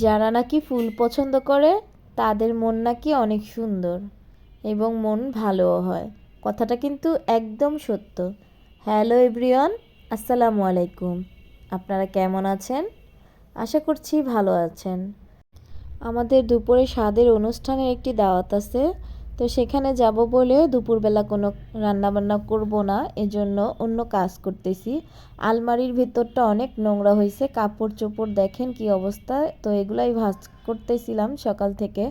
যারা নাকি ফুল পছন্দ করে, তাদের মন নাকি অনেক সুন্দর এবং মন ভালোও হয়। কথাটা কিন্তু একদম সত্য। হ্যালো এভরিওয়ান, আসসালামু আলাইকুম। আপনারা কেমন আছেন? আশা করছি ভালো আছেন। আমাদের দুপুরে স্বাদের অনুষ্ঠানের একটি দাওয়াত আছে। তো সেখানে যাব বলে দুপুরবেলা কোনো রান্নাবান্না করব না, এজন্য অন্য কাজ করতেছি। আলমারির ভিতরটা অনেক নোংরা হয়েছে কাপড় চোপড় দেখেন কি অবস্থা, তো এগুলাই ভাজ করতেছিলাম সকাল থেকে।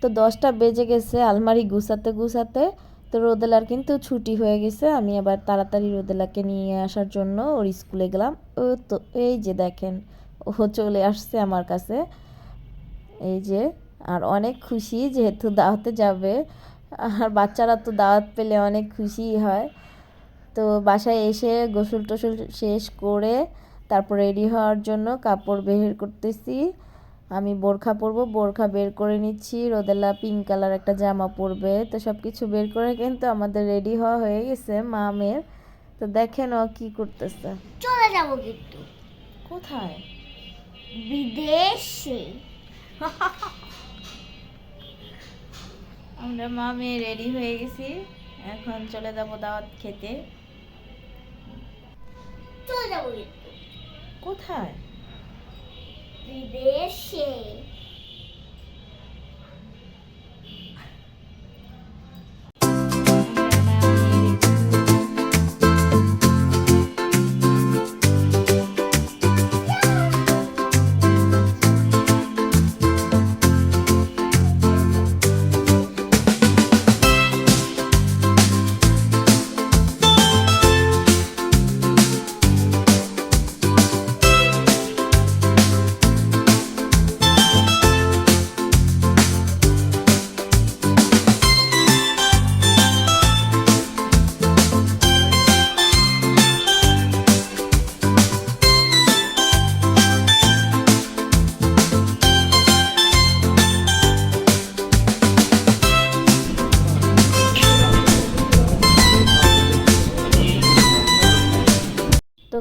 তো দশটা বেজে গেছে আলমারি গুছাতে গুছাতে, তো রোদেলার কিন্তু ছুটি হয়ে গেছে, আমি আবার তাড়াতাড়ি রোদেলাকে নিয়ে আসার জন্য ওর স্কুলে গেলাম। ও তো, এই যে দেখেন, ও চলে আসছে আমার কাছে। এই যে আর অনেক খুশি যেহেতু দাওয়াতে যাবে। আর বাচ্চারা তো দাওয়াত পেলে অনেক খুশিই হয়। তো বাসায় এসে গোসল টোসল শেষ করে তারপর রেডি হওয়ার জন্য কাপড় বের করতেছি। আমি বোরখা পরবো বোরখা বের করে নিচ্ছি। রোদেলা পিঙ্ক কালার একটা জামা পরবে। তো সব কিছু বের করে কিন্তু আমাদের রেডি হওয়া হয়ে গেছে মামের তো দেখেন ও কি করতেছে। চলে যাব কিন্তু। কোথায়? বিদেশে। আমরা মা মেয়ে রেডি হয়ে গেছি। এখন চলে যাব দাওয়াত খেতে। চলে যাব কোথায়? বিদেশে।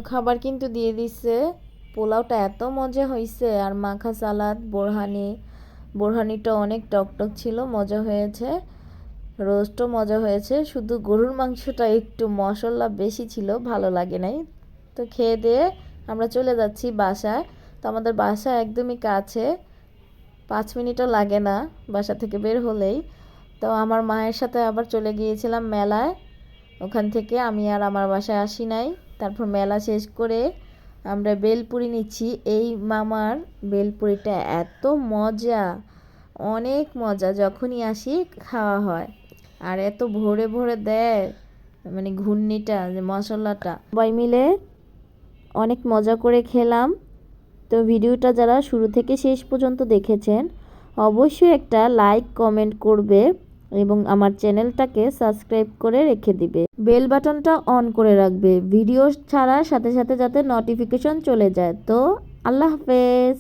খাবার কিন্তু দিয়ে দিছে। পোলাওটা এত মজা হয়েছে আর মাখা সালাদ, বোরহানি। বোরহানিটা অনেক টকটক ছিল, মজা হয়েছে। রোস্টও মজা হয়েছে, শুধু গরুর মাংসটা একটু মশলা বেশি ছিল, ভালো লাগে নাই। তো খেয়ে দিয়ে আমরা চলে যাচ্ছি বাসায়। তো আমাদের বাসা একদমই কাছে, পাঁচ মিনিটও লাগে না বাসা থেকে বের হলেই। তো আমার মায়ের সাথে আবার চলে গিয়েছিলাম মেলায়। ওখান থেকে আমি আর আমার বাসায় আসি নাই। তারপর মেলা শেষ করে আমরা বেলপুরি নিচ্ছি। এই মামার বেলপুরিটা এত মজা, অনেক মজা, যখনই আসি খাওয়া হয়। আর এত ভোরে ভোরে দেয় মানে ঘূর্ণিটা, যে মশলাটা। সবাই মিলে অনেক মজা করে খেলাম। তো ভিডিওটা যারা শুরু থেকে শেষ পর্যন্ত দেখেছেন, অবশ্যই একটা লাইক, কমেন্ট করবে। এবং আমার চ্যানেলটাকে সাবস্ক্রাইব করে রেখে দিবে। বেল বাটনটা অন করে রাখবে। ভিডিও ছাড়ার সাথে সাথে যাতে নোটিফিকেশন চলে যায়। তো আল্লাহ হাফেজ।